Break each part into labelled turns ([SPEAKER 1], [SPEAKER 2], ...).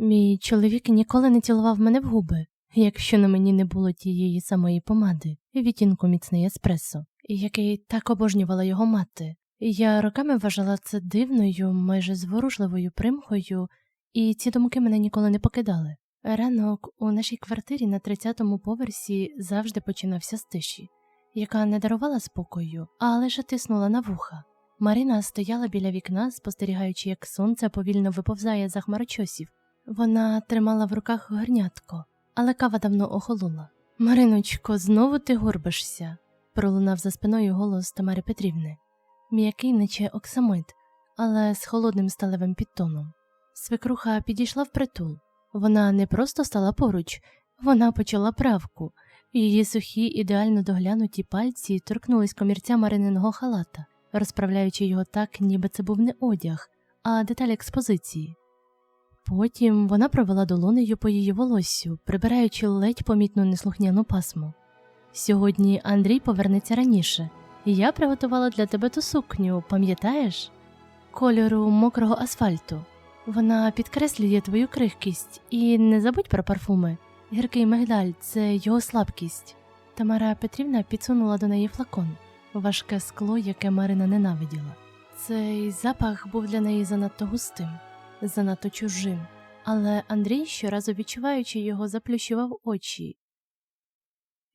[SPEAKER 1] Мій чоловік ніколи не цілував мене в губи, якщо на мені не було тієї самої помади, відтінку міцний еспресо, який так обожнювала його мати. Я роками вважала це дивною, майже зворушливою примхою, і ці думки мене ніколи не покидали. Ранок у нашій квартирі на 30-му поверсі завжди починався з тиші, яка не дарувала спокою, а лише тиснула на вуха. Марина стояла біля вікна, спостерігаючи, як сонце повільно виповзає за хмарочосів. Вона тримала в руках горнятко, але кава давно охолола. Мариночко, знову ти горбишся, пролунав за спиною голос Тамари Петрівни, м'який, наче оксамит, але з холодним сталевим підтоном. Свекруха підійшла впритул. Вона не просто стала поруч, вона почала правку. Її сухі, ідеально доглянуті пальці торкнулись комірця марининого халата, розправляючи його так, ніби це був не одяг, а деталь експозиції. Потім вона провела долонею по її волоссю, прибираючи ледь помітну неслухняну пасму. Сьогодні Андрій повернеться раніше, і я приготувала для тебе ту сукню, пам'ятаєш? Кольору мокрого асфальту. Вона підкреслює твою крихкість, і не забудь про парфуми. Гіркий мигдаль це його слабкість. Тамара Петрівна підсунула до неї флакон, важке скло, яке Марина ненавиділа. Цей запах був для неї занадто густим, занадто чужим, але Андрій, щоразу відчуваючи його, заплющував очі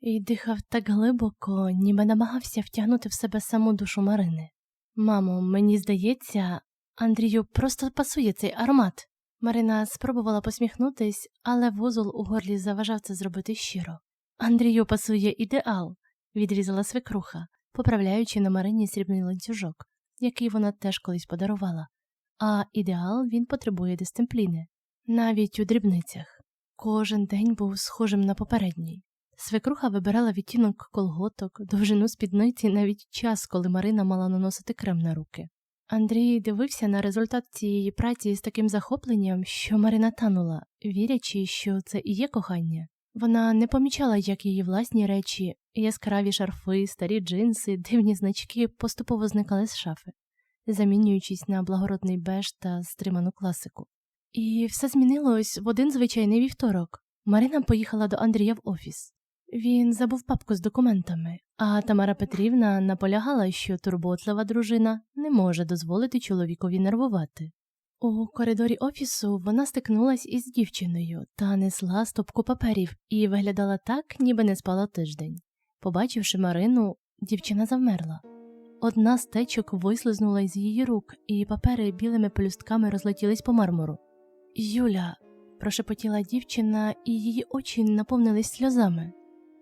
[SPEAKER 1] і дихав так глибоко, ніби намагався втягнути в себе саму душу Марини. Мамо, мені здається, Андрію просто пасує цей аромат. Марина спробувала посміхнутись, але вузол у горлі заважав це зробити щиро. Андрію пасує ідеал, відрізала свекруха, поправляючи на Марині срібний ланцюжок, який вона теж колись подарувала. А ідеал він потребує дисципліни, навіть у дрібницях. Кожен день був схожим на попередній. Свекруха вибирала відтінок колготок, довжину спідниці навіть час, коли Марина мала наносити крем на руки. Андрій дивився на результат цієї праці з таким захопленням, що Марина танула, вірячи, що це і є кохання. Вона не помічала, як її власні речі, яскраві шарфи, старі джинси, дивні значки поступово зникали з шафи, замінюючись на благородний беж та стриману класику. І все змінилось в один звичайний вівторок. Марина поїхала до Андрія в офіс. Він забув папку з документами, а Тамара Петрівна наполягала, що турботлива дружина не може дозволити чоловікові нервувати. У коридорі офісу вона стикнулась із дівчиною та несла стопку паперів і виглядала так, ніби не спала тиждень. Побачивши Марину, дівчина завмерла. Одна з течок вислизнула із її рук, і папери білими пелюстками розлетілись по мармуру. Юля, прошепотіла дівчина, і її очі наповнились сльозами.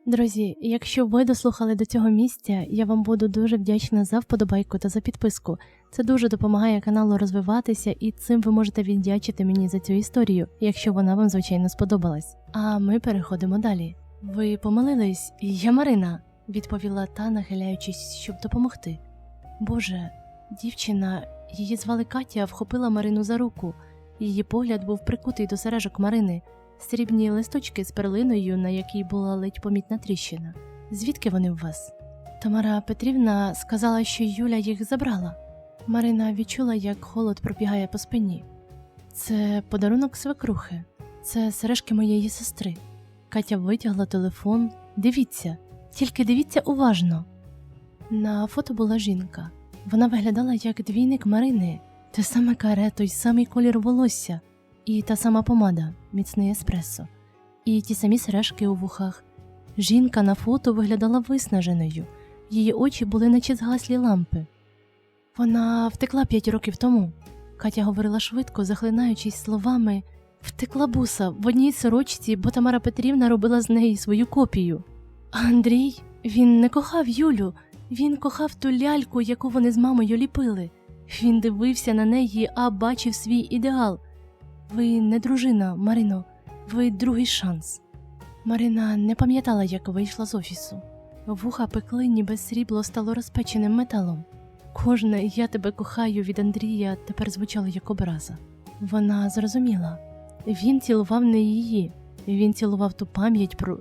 [SPEAKER 1] Друзі, якщо ви дослухали до цього місця, я вам буду дуже вдячна за вподобайку та за підписку. Це дуже допомагає каналу розвиватися, і цим ви можете віддячити мені за цю історію, якщо вона вам звичайно сподобалась. А ми переходимо далі. Ви помилились, я Марина, відповіла та, нахиляючись, щоб допомогти. Боже, дівчина, її звали Катя, вхопила Марину за руку. Її погляд був прикутий до сережок Марини срібні листочки з перлиною, на якій була ледь помітна тріщина. Звідки вони у вас? Тамара Петрівна сказала, що Юля їх забрала. Марина відчула, як холод пробігає по спині. Це подарунок свекрухи, це сережки моєї сестри. Катя витягла телефон. Дивіться, тільки дивіться уважно. На фото була жінка. Вона виглядала як двійник Марини, те саме каре, той самий колір волосся, і та сама помада, міцний еспресо, і ті самі сережки у вухах. Жінка на фото виглядала виснаженою, її очі були, наче згаслі лампи. Вона втекла п'ять років тому. Катя говорила швидко, захлинаючись словами втекла буса в одній сорочці, бо Тамара Петрівна робила з неї свою копію. А Андрій він не кохав Юлю, він кохав ту ляльку, яку вони з мамою ліпили. Він дивився на неї, а бачив свій ідеал. Ви не дружина, Марино, ви другий шанс. Марина не пам'ятала, як вийшла з офісу. Вуха пекли, ніби срібло стало розпеченим металом. Кожне я тебе кохаю від Андрія тепер звучало як образа. Вона зрозуміла він цілував не її, він цілував ту пам'ять про,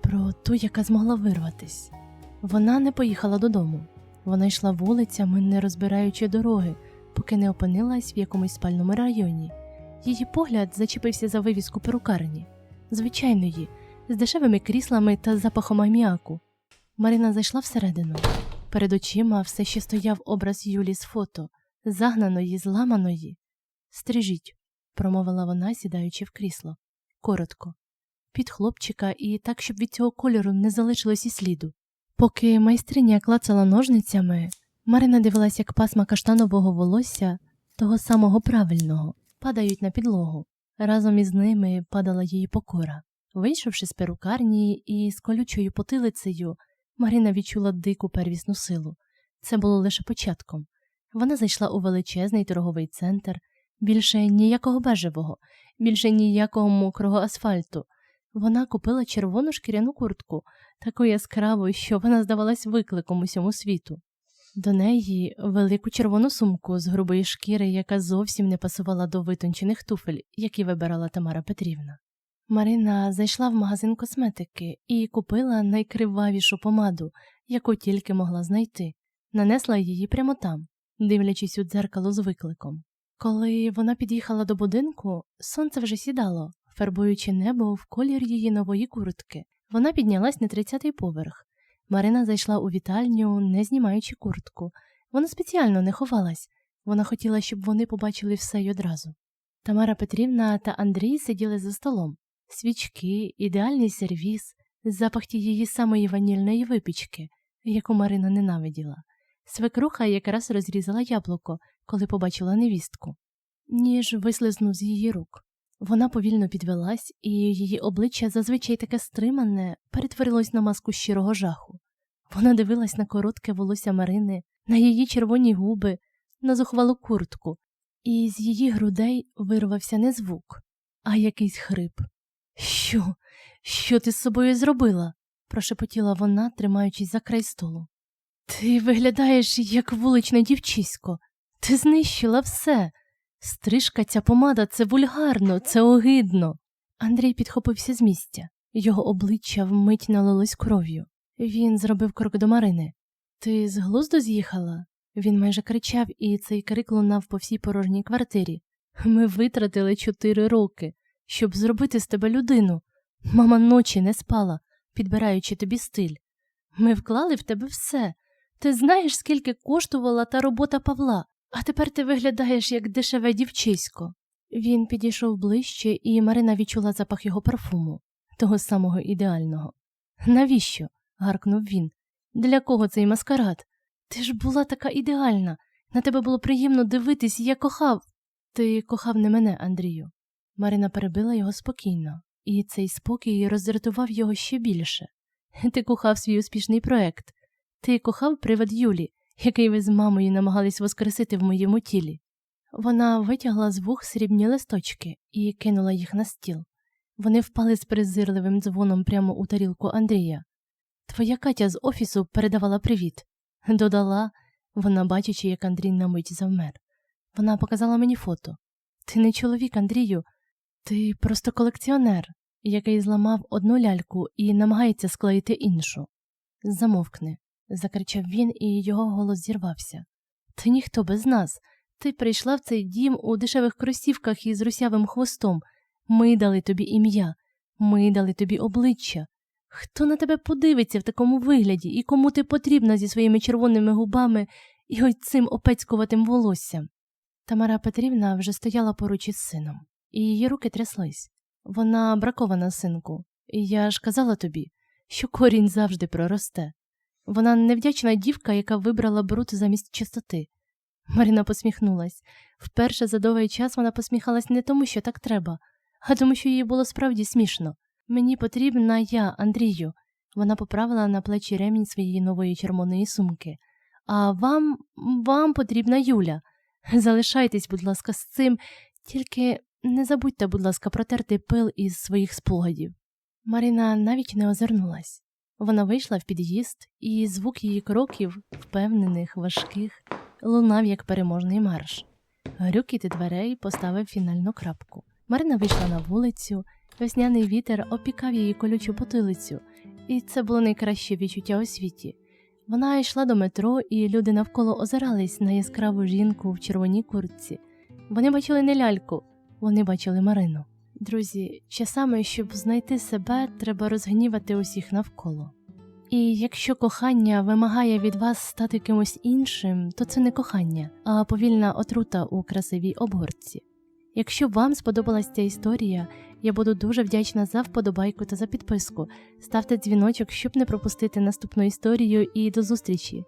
[SPEAKER 1] про ту, яка змогла вирватись. Вона не поїхала додому. Вона йшла вулицями, не розбираючи дороги, поки не опинилась в якомусь спальному районі. Її погляд зачепився за вивіску перукарні, звичайної, з дешевими кріслами та запахом аміаку. Марина зайшла всередину. Перед очима все ще стояв образ Юлі з фото, загнаної, зламаної. Стрижіть, промовила вона, сідаючи в крісло. Коротко. Під хлопчика і так, щоб від цього кольору не залишилось і сліду. Поки майстриня клацала ножницями, Марина дивилась, як пасма каштанового волосся, того самого правильного, падають на підлогу. Разом із ними падала її покора. Вийшовши з перукарні і з колючою потилицею, Марина відчула дику первісну силу. Це було лише початком. Вона зайшла у величезний торговий центр, більше ніякого бежевого, більше ніякого мокрого асфальту. Вона купила червону шкіряну куртку, таку яскраву, що вона здавалась викликом усьому світу. До неї велику червону сумку з грубої шкіри, яка зовсім не пасувала до витончених туфель, які вибирала Тамара Петрівна. Марина зайшла в магазин косметики і купила найкривавішу помаду, яку тільки могла знайти, нанесла її прямо там, дивлячись у дзеркало з викликом. Коли вона під'їхала до будинку, сонце вже сідало, фарбуючи небо в колір її нової куртки. Вона піднялась на тридцятий поверх. Марина зайшла у вітальню, не знімаючи куртку. Вона спеціально не ховалась. Вона хотіла, щоб вони побачили все й одразу. Тамара Петрівна та Андрій сиділи за столом. Свічки, ідеальний сервіз, запах тієї самої ванільної випічки, яку Марина ненавиділа. Свекруха якраз розрізала яблуко, коли побачила невістку. Ніж вислизнув з її рук. Вона повільно підвелась, і її обличчя, зазвичай таке стримане, перетворилось на маску щирого жаху. Вона дивилась на коротке волосся Марини, на її червоні губи, на зухвалу куртку, і з її грудей вирвався не звук, а якийсь хрип. Що? Що ти з собою зробила? прошепотіла вона, тримаючись за край столу. Ти виглядаєш як вуличне дівчисько. Ти знищила все. Стрижка ця помада це вульгарно, це огидно. Андрій підхопився з місця. Його обличчя вмить налилось кров'ю. Він зробив крок до Марини. Ти з глузду з'їхала? Він майже кричав, і цей крик лунав по всій порожній квартирі. Ми витратили чотири роки, щоб зробити з тебе людину. Мама ночі не спала, підбираючи тобі стиль. Ми вклали в тебе все. Ти знаєш, скільки коштувала та робота Павла, а тепер ти виглядаєш як дешеве дівчисько. Він підійшов ближче, і Марина відчула запах його парфуму, того самого ідеального. Навіщо? гаркнув він. Для кого цей маскарад? Ти ж була така ідеальна. На тебе було приємно дивитись, я кохав. Ти кохав не мене, Андрію. Марина перебила його спокійно, і цей спокій роздратував його ще більше. Ти кохав свій успішний проект. Ти кохав привид Юлі, який ви з мамою намагались воскресити в моєму тілі. Вона витягла з вух срібні листочки і кинула їх на стіл. Вони впали з презирливим дзвоном прямо у тарілку Андрія. Твоя Катя з офісу передавала привіт. Додала, вона бачачи, як Андрій на мить завмер. Вона показала мені фото. Ти не чоловік, Андрію, ти просто колекціонер, який зламав одну ляльку і намагається склеїти іншу. Замовкни, закричав він, і його голос зірвався. Ти ніхто без нас. Ти прийшла в цей дім у дешевих кросівках із русявим хвостом. Ми дали тобі ім'я, ми дали тобі обличчя. Хто на тебе подивиться в такому вигляді і кому ти потрібна зі своїми червоними губами і ось цим опецькуватим волоссям? Тамара Петрівна вже стояла поруч із сином, і її руки тряслись. Вона бракована, синку, і я ж казала тобі, що корінь завжди проросте. Вона невдячна дівка, яка вибрала бруд замість чистоти. Марина посміхнулась. Вперше за довгий час вона посміхалась не тому, що так треба, а тому, що їй було справді смішно. Мені потрібна я, Андрію. Вона поправила на плечі ремінь своєї нової червоної сумки. А вам, вам потрібна Юля. Залишайтесь, будь ласка, з цим, тільки не забудьте, будь ласка, протерти пил із своїх спогадів. Марина навіть не озирнулась. Вона вийшла в під'їзд, і звук її кроків, впевнених, важких, лунав як переможний марш. Грюкіт дверей поставив фінальну крапку. Марина вийшла на вулицю, весняний вітер опікав її колючу потилицю, і це було найкраще відчуття у світі. Вона йшла до метро, і люди навколо озирались на яскраву жінку в червоній куртці. Вони бачили не ляльку, вони бачили Марину. Друзі, часами, щоб знайти себе, треба розгнівати усіх навколо. І якщо кохання вимагає від вас стати кимось іншим, то це не кохання, а повільна отрута у красивій обгорці. Якщо вам сподобалась ця історія, я буду дуже вдячна за вподобайку та за підписку. Ставте дзвіночок, щоб не пропустити наступну історію, і до зустрічі!